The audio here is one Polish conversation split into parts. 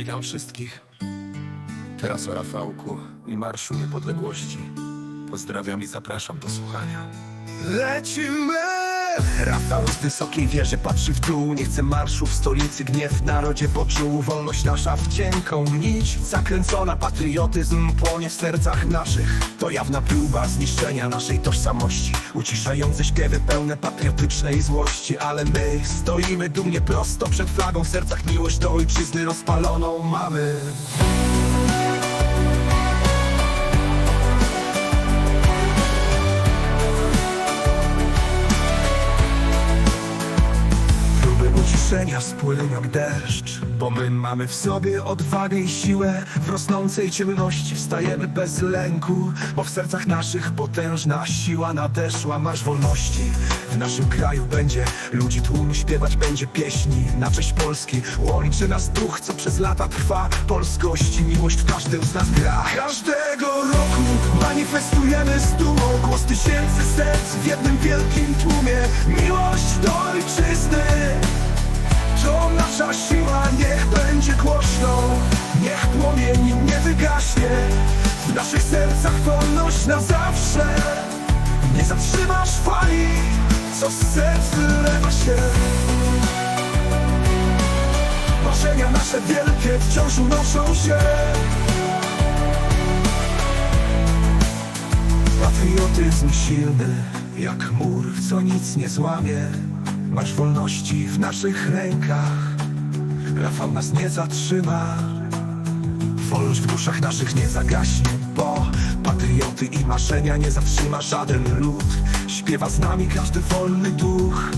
Witam wszystkich. Teraz o Rafałku i Marszu Niepodległości. Pozdrawiam i zapraszam do słuchania. Lecimy! Rafał z wysokiej wieży patrzy w dół Nie chce marszu w stolicy, gniew w narodzie poczuł. Wolność nasza w cienką nić Zakręcona patriotyzm płonie w sercach naszych. To jawna próba zniszczenia naszej tożsamości Uciszające śpiewy pełne patriotycznej złości. Ale my stoimy dumnie prosto przed flagą W sercach miłość do ojczyzny rozpaloną mamy spłyną jak deszcz Bo my mamy w sobie odwagę i siłę. W rosnącej ciemności wstajemy bez lęku Bo w sercach naszych potężna siła nadeszła. Marsz wolności w naszym kraju będzie. Ludzi tłum śpiewać będzie pieśni. Na cześć Polski łączy nas duch Co przez lata trwa. Polskość i miłość w każdym z nas gra. Każdego roku manifestujemy z dumą. Głos tysięcy serc w jednym wielkim tłumie. Miłość do ojczyzny to nasza siła, niech będzie głośno. Niech płomień nie wygaśnie. W naszych sercach wolność na zawsze. Nie zatrzymasz fali, co z serc wylewa się. Marzenia nasze wielkie wciąż unoszą się. Patriotyzm silny, jak mur, co nic nie złamie Masz wolności w naszych rękach. Rafał nas nie zatrzyma. Wolność w duszach naszych nie zagaśnie Bo patrioty i marzenia nie zatrzyma żaden lud. Śpiewa z nami każdy wolny duch.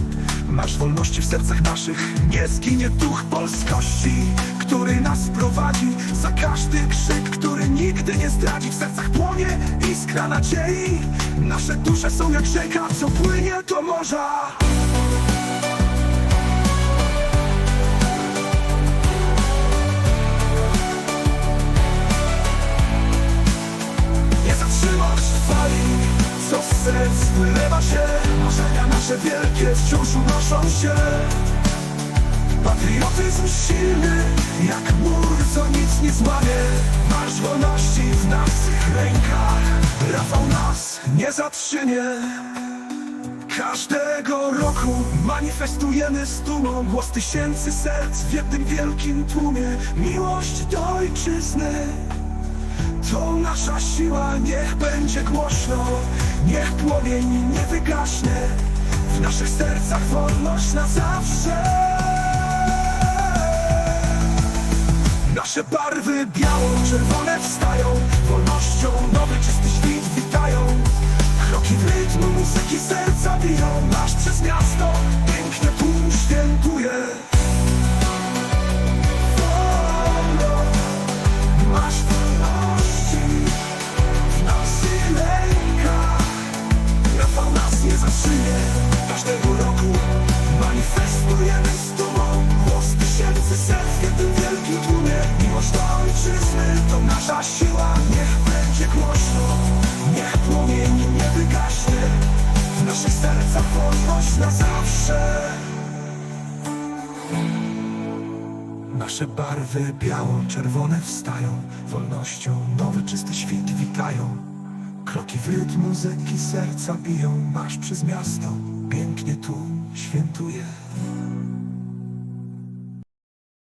Masz wolności w sercach naszych Nie zginie duch polskości Który nas prowadzi Za każdy krzyk, który nigdy nie zdradzi. W sercach płonie iskra nadziei. Nasze dusze są jak rzeka, co płynie do morza wylewa się Marzenia nasze wielkie wciąż unoszą się. Patriotyzm silny, jak mur, co nic nie złamie. Marsz wolności w naszych rękach Rafał nas nie zatrzynie. Każdego roku manifestujemy z dumą. Głos tysięcy serc w jednym wielkim tłumie. Miłość do ojczyzny to nasza siła, niech będzie głośno Niech płomień nie wygaśnie. W naszych sercach wolność na zawsze. Nasze barwy biało-czerwone wstają. Wolnością nowy, czysty świt witają. Kroki w rytmu muzyki serca biją. Masz przez miasto zatrzyma Każdego roku manifestujemy z dumą Głos tysięcy serc w jednym wielkim tłumie Miłość do ojczyzny to nasza siła. Niech będzie głośno, niech płomień nie wygaśnie. W naszych sercach wolność na zawsze. Nasze barwy biało-czerwone wstają. Wolnością nowy, czysty świt witają Kroki w rytm muzyki serca biją Masz przez miasto, pięknie tu świętuje